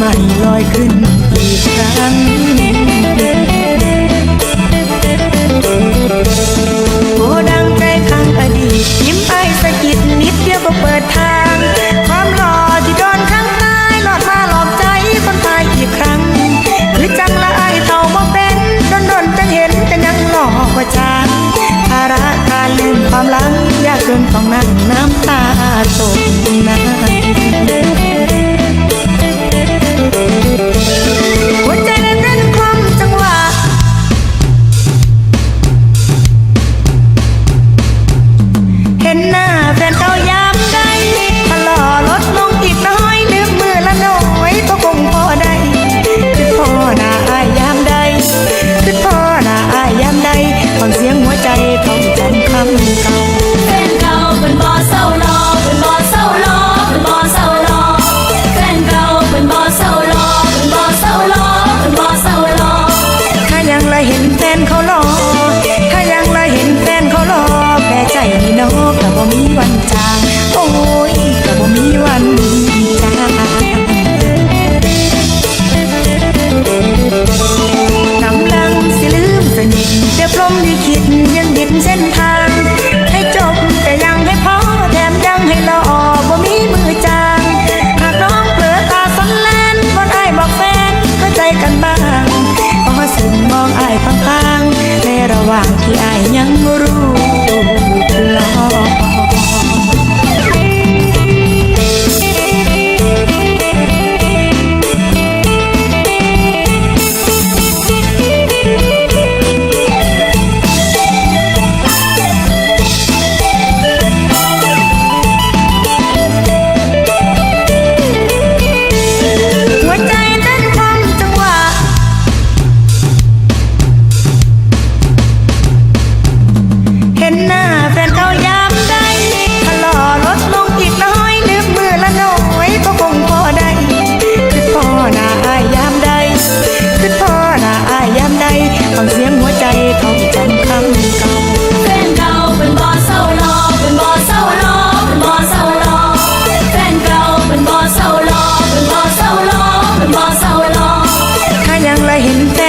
มันลอยขึ้นอีกครั้งโอ้ดังใจครั้งอดีตยิ้มไปสะกิดนิดเดียวก็เปิดทาง ความหล่อที่โดนข้งตายหลอดมาหลอกใจคนตายอีกครั้งหรือจังละอายเต่าบ่เป็นโดนโดนจังเห็นแต่ยังหล่อกว่าจางภาระการลืมความหลังยากจนต้องนั่งน้ำตาตก ว่างที่อายยังรู้ตัวลอ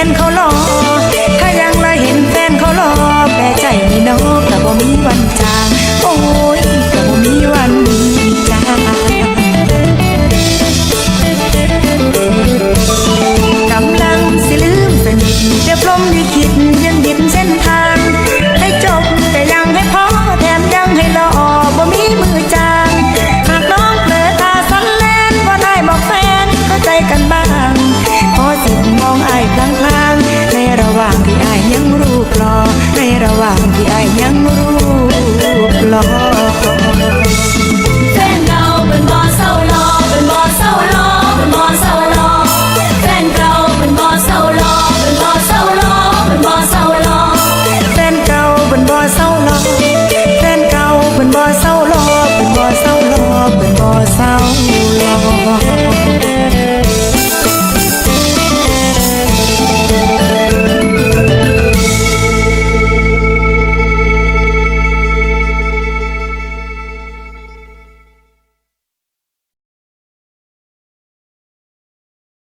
นเขาลอ ระวัง